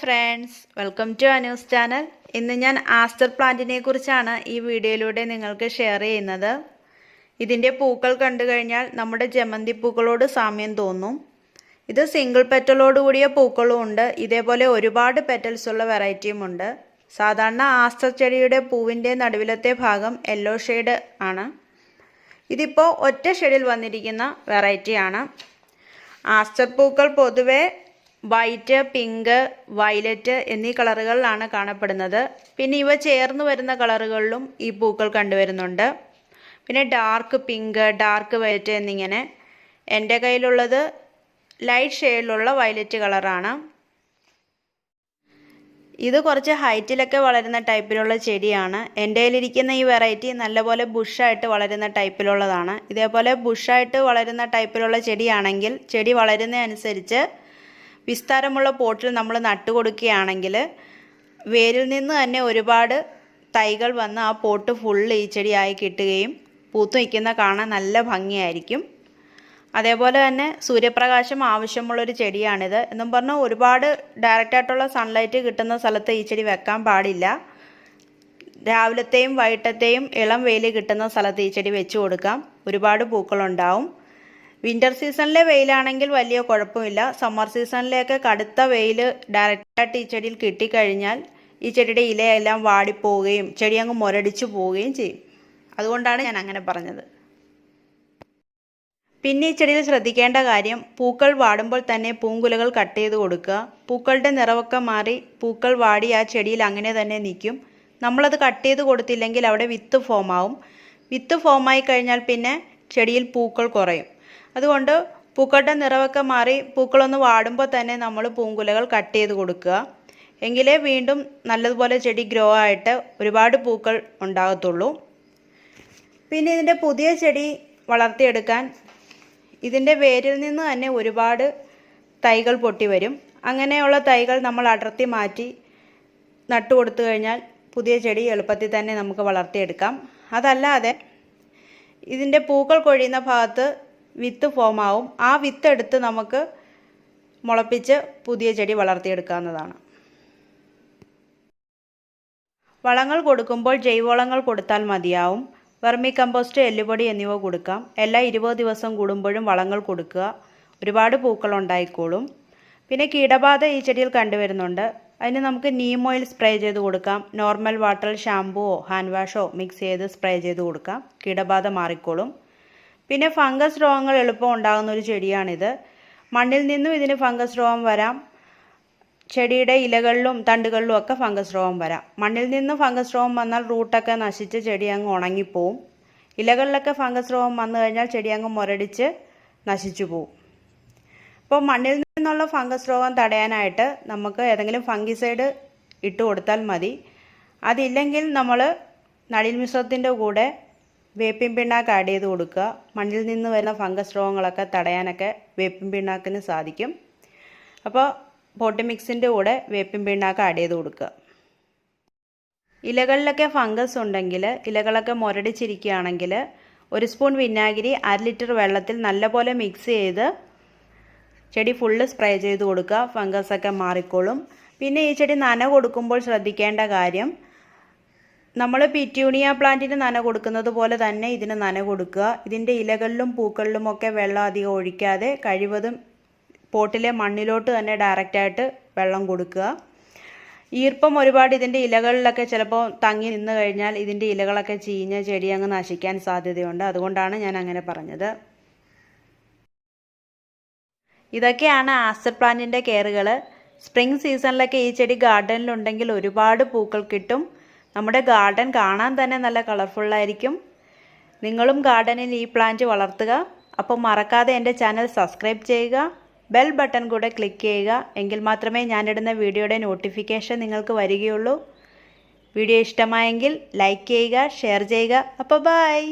Friends welcome to അന്യൂസ് channel. ഇന്ന് ഞാൻ ആസ്റ്റർ പ്ലാന്റിനെ കുറിച്ചാണ് ഈ വീഡിയോയിലൂടെ നിങ്ങൾക്ക് ഷെയർ ചെയ്യുന്നത്. ഇതിന്റെ പൂക്കൾ കണ്ടു കഴിഞ്ഞാൽ നമ്മുടെ ജമന്തി പൂക്കളോട് സാമ്യം തോന്നും. ഇത് സിംഗിൾ പെറ്റലോട് കൂടിയ പൂക്കളും ഉണ്ട്. ഇതേപോലെ ഒരുപാട് പെറ്റൽസ് ഉള്ള വെറൈറ്റിയും ഉണ്ട്. സാധാരണ ആസ്റ്റർ ചെടിയുടെ പൂവിന്റെ നടുവിലത്തെ ഭാഗം യെല്ലോ ഷെയ്ഡ് ആണ്. ഇതിപ്പോൾ ഒറ്റ ഷെഡിൽ വന്നിരിക്കുന്ന വെറൈറ്റിയാണ് ആസ്റ്റർ പൂക്കൾ പൊതുവെ വൈറ്റ് പിങ്ക് വയലറ്റ് എന്നീ കളറുകളിലാണ് കാണപ്പെടുന്നത്. പിന്നെ ഇവ ചേർന്ന് വരുന്ന കളറുകളിലും ഈ പൂക്കൾ കണ്ടുവരുന്നുണ്ട്. പിന്നെ ഡാർക്ക് പിങ്ക് ഡാർക്ക് വയലറ്റ് എന്നിങ്ങനെ. എന്റെ കയ്യിലുള്ളത് ലൈറ്റ് ഷെയ്ഡിലുള്ള വയലറ്റ് കളറാണ്. ഇത് കുറച്ച് ഹൈറ്റിലൊക്കെ വളരുന്ന ടൈപ്പിലുള്ള ചെടിയാണ്. എന്റെ കയ്യിലിരിക്കുന്ന ഈ വെറൈറ്റി നല്ലപോലെ ബുഷായിട്ട് വളരുന്ന ടൈപ്പിലുള്ളതാണ്. ഇതേപോലെ ബുഷായിട്ട് വളരുന്ന ടൈപ്പിലുള്ള ചെടിയാണെങ്കിൽ ചെടി വളരുന്നതനുസരിച്ച് വിസ്താരമുള്ള പോട്ടിൽ നമ്മൾ നട്ടു കൊടുക്കുകയാണെങ്കിൽ വേരിൽ നിന്ന് തന്നെ ഒരുപാട് തൈകൾ വന്ന് ആ പോട്ട് ഫുള്ള് ഈ ചെടിയായി കിട്ടുകയും പൂത്തു നിൽക്കുന്ന കാണാൻ നല്ല ഭംഗിയായിരിക്കും. അതേപോലെ തന്നെ സൂര്യപ്രകാശം ആവശ്യമുള്ളൊരു ചെടിയാണിത്. എന്നും പറഞ്ഞാൽ ഒരുപാട് ഡയറക്റ്റായിട്ടുള്ള സൺലൈറ്റ് കിട്ടുന്ന സ്ഥലത്ത് ഈ ചെടി വെക്കാൻ പാടില്ല. രാവിലത്തെയും വൈകിട്ടത്തെയും ഇളം വെയിൽ കിട്ടുന്ന സ്ഥലത്ത് ഈ ചെടി വെച്ച് കൊടുക്കാം. ഒരുപാട് പൂക്കളുണ്ടാവും. വിന്റർ സീസണിലെ വെയിലാണെങ്കിൽ വലിയ കുഴപ്പമില്ല. സമ്മർ സീസണിലേക്ക് കടുത്ത വെയിൽ ഡയറക്റ്റായിട്ട് ഈ ചെടിയിൽ കിട്ടിക്കഴിഞ്ഞാൽ ഈ ചെടിയുടെ ഇലയെല്ലാം വാടിപ്പോവുകയും ചെടി അങ്ങ് മുരടിച്ചു പോവുകയും ചെയ്യും. അതുകൊണ്ടാണ് ഞാൻ അങ്ങനെ പറഞ്ഞത്. പിന്നെ ഈ ചെടിയിൽ ശ്രദ്ധിക്കേണ്ട കാര്യം പൂക്കൾ വാടുമ്പോൾ തന്നെ പൂങ്കുലകൾ കട്ട് ചെയ്ത് കൊടുക്കുക. പൂക്കളുടെ നിറവൊക്കെ മാറി പൂക്കൾ വാടി ആ ചെടിയിൽ അങ്ങനെ തന്നെ നിൽക്കും. നമ്മളത് കട്ട് ചെയ്ത് കൊടുത്തില്ലെങ്കിൽ അവിടെ വിത്ത് ഫോം ആവും. വിത്ത് ഫോമായി കഴിഞ്ഞാൽ പിന്നെ ചെടിയിൽ പൂക്കൾ കുറയും. അതുകൊണ്ട് പൂക്കളുടെ നിറമൊക്കെ മാറി പൂക്കളൊന്ന് വാടുമ്പോൾ തന്നെ നമ്മൾ പൂങ്കുലകൾ കട്ട് ചെയ്ത് കൊടുക്കുക. എങ്കിലേ വീണ്ടും നല്ലതുപോലെ ചെടി ഗ്രോ ആയിട്ട് ഒരുപാട് പൂക്കൾ ഉണ്ടാകത്തുള്ളൂ. പിന്നെ ഇതിന്റെ പുതിയ ചെടി വളർത്തിയെടുക്കാൻ ഇതിന്റെ വേരിൽ നിന്ന് തന്നെ ഒരുപാട് തൈകൾ പൊട്ടി വരും. അങ്ങനെയുള്ള തൈകൾ നമ്മൾ അടർത്തി മാറ്റി നട്ടു കൊടുത്തു കഴിഞ്ഞാൽ പുതിയ ചെടി എളുപ്പത്തിൽ തന്നെ നമുക്ക് വളർത്തിയെടുക്കാം. അതല്ലാതെ ഇതിന്റെ പൂക്കൾ കൊഴിയുന്ന ഭാഗത്ത് വിത്ത് ഫോമാവും. ആ വിത്ത് എടുത്ത് നമുക്ക് മുളപ്പിച്ച് പുതിയ ചെടി വളർത്തിയെടുക്കാവുന്നതാണ്. വളങ്ങൾ കൊടുക്കുമ്പോൾ ജൈവവളങ്ങൾ കൊടുത്താൽ മതിയാവും. വെർമി കമ്പോസ്റ്റ് എല്ലുപൊടി എന്നിവ കൊടുക്കാം. എല്ലാ ഇരുപത് ദിവസം കൂടുമ്പോഴും വളങ്ങൾ കൊടുക്കുക. ഒരുപാട് പൂക്കൾ ഉണ്ടായിക്കോളും. പിന്നെ കീടബാധ ഈ ചെടിയിൽ കണ്ടുവരുന്നുണ്ട്. അതിന് നമുക്ക് നീം ഓയിൽ സ്പ്രേ ചെയ്ത് കൊടുക്കാം. നോർമൽ വാട്ടർ ഷാമ്പുവോ ഹാൻഡ് വാഷോ മിക്സ് ചെയ്ത് സ്പ്രേ ചെയ്ത് കൊടുക്കാം. കീടബാധ മാറിക്കോളും. പിന്നെ ഫംഗസ് രോഗങ്ങൾ എളുപ്പം ഉണ്ടാകുന്ന ഒരു ചെടിയാണിത്. മണ്ണിൽ നിന്നും ഇതിന് ഫംഗസ് രോഗം വരാം. ചെടിയുടെ ഇലകളിലും തണ്ടുകളിലും ഒക്കെ ഫംഗസ് രോഗം വരാം. മണ്ണിൽ നിന്നും ഫംഗസ് രോഗം വന്നാൽ റൂട്ടൊക്കെ നശിച്ച് ചെടി അങ്ങ് ഉണങ്ങിപ്പോവും. ഇലകളിലൊക്കെ ഫംഗസ് രോഗം വന്നു കഴിഞ്ഞാൽ ചെടി അങ്ങ് മുരടിച്ച് നശിച്ചു പോവും. അപ്പോൾ മണ്ണിൽ നിന്നുള്ള ഫംഗസ് രോഗം തടയാനായിട്ട് നമുക്ക് ഏതെങ്കിലും ഫംഗിസൈഡ് ഇട്ട് കൊടുത്താൽ മതി. അതില്ലെങ്കിൽ നമ്മൾ നടിൽ മിശ്രത്തിന്റെ കൂടെ വേപ്പിൻ പിണ്ണാക്ക് ആഡ് ചെയ്ത് കൊടുക്കുക. മണ്ണിൽ നിന്ന് വരുന്ന ഫംഗസ് രോഗങ്ങളൊക്കെ തടയാനൊക്കെ വേപ്പിൻ പിണ്ണാക്കിന് സാധിക്കും. അപ്പോൾ പോട്ടി മിക്സിന്റെ കൂടെ വേപ്പിൻ പിണ്ണാക്ക് ആഡ് ചെയ്ത് കൊടുക്കുക. ഇലകളിലൊക്കെ ഫംഗസ് ഉണ്ടെങ്കിൽ ഇലകളൊക്കെ മുരടിച്ചിരിക്കുകയാണെങ്കിൽ ഒരു സ്പൂൺ വിനാഗിരി അര ലിറ്റർ വെള്ളത്തിൽ നല്ലപോലെ മിക്സ് ചെയ്ത് ചെടി ഫുള്ള് സ്പ്രേ ചെയ്ത് കൊടുക്കുക. ഫംഗസൊക്കെ മാറിക്കോളും. പിന്നെ ഈ ചെടി നന കൊടുക്കുമ്പോൾ ശ്രദ്ധിക്കേണ്ട കാര്യം നമ്മൾ പിറ്റ്യൂണിയ പ്ലാന്റിന് നന കൊടുക്കുന്നത് പോലെ തന്നെ ഇതിന് നന കൊടുക്കുക. ഇതിന്റെ ഇലകളിലും പൂക്കളിലുമൊക്കെ വെള്ളം അധികം ഒഴിക്കാതെ കഴിവതും പോട്ടിലെ മണ്ണിലോട്ട് തന്നെ ഡയറക്റ്റായിട്ട് വെള്ളം കൊടുക്കുക. ഈർപ്പം ഒരുപാട് ഇതിന്റെ ഇലകളിലൊക്കെ ചിലപ്പോൾ തങ്ങി നിന്ന് കഴിഞ്ഞാൽ ഇതിന്റെ ഇലകളൊക്കെ ചീഞ്ഞ് ചെടി അങ്ങ് നശിക്കാൻ സാധ്യതയുണ്ട്. അതുകൊണ്ടാണ് ഞാൻ അങ്ങനെ പറഞ്ഞത്. ഇതൊക്കെയാണ് ആസ്റ്റർ പ്ലാന്റിന്റെ കെയറുകൾ സ്പ്രിംഗ് സീസണിലൊക്കെ ഈ ചെടി ഗാർഡനിലുണ്ടെങ്കിൽ ഒരുപാട് പൂക്കൾ കിട്ടും. നമ്മുടെ ഗാർഡൻ കാണാൻ തന്നെ നല്ല കളർഫുള്ളായിരിക്കും നിങ്ങളും ഗാർഡനിൽ ഈ പ്ലാന്റ് വളർത്തുക. അപ്പോൾ മറക്കാതെ എന്റെ ചാനൽ സബ്സ്ക്രൈബ് ചെയ്യുക. ബെൽ ബട്ടൺ കൂടെ ക്ലിക്ക് ചെയ്യുക. എങ്കിൽ മാത്രമേ ഞാനിടുന്ന വീഡിയോയുടെ നോട്ടിഫിക്കേഷൻ നിങ്ങൾക്ക് വരികയുള്ളൂ. വീഡിയോ ഇഷ്ടമായെങ്കിൽ ലൈക്ക് ചെയ്യുക ഷെയർ ചെയ്യുക. അപ്പോൾ ബായ്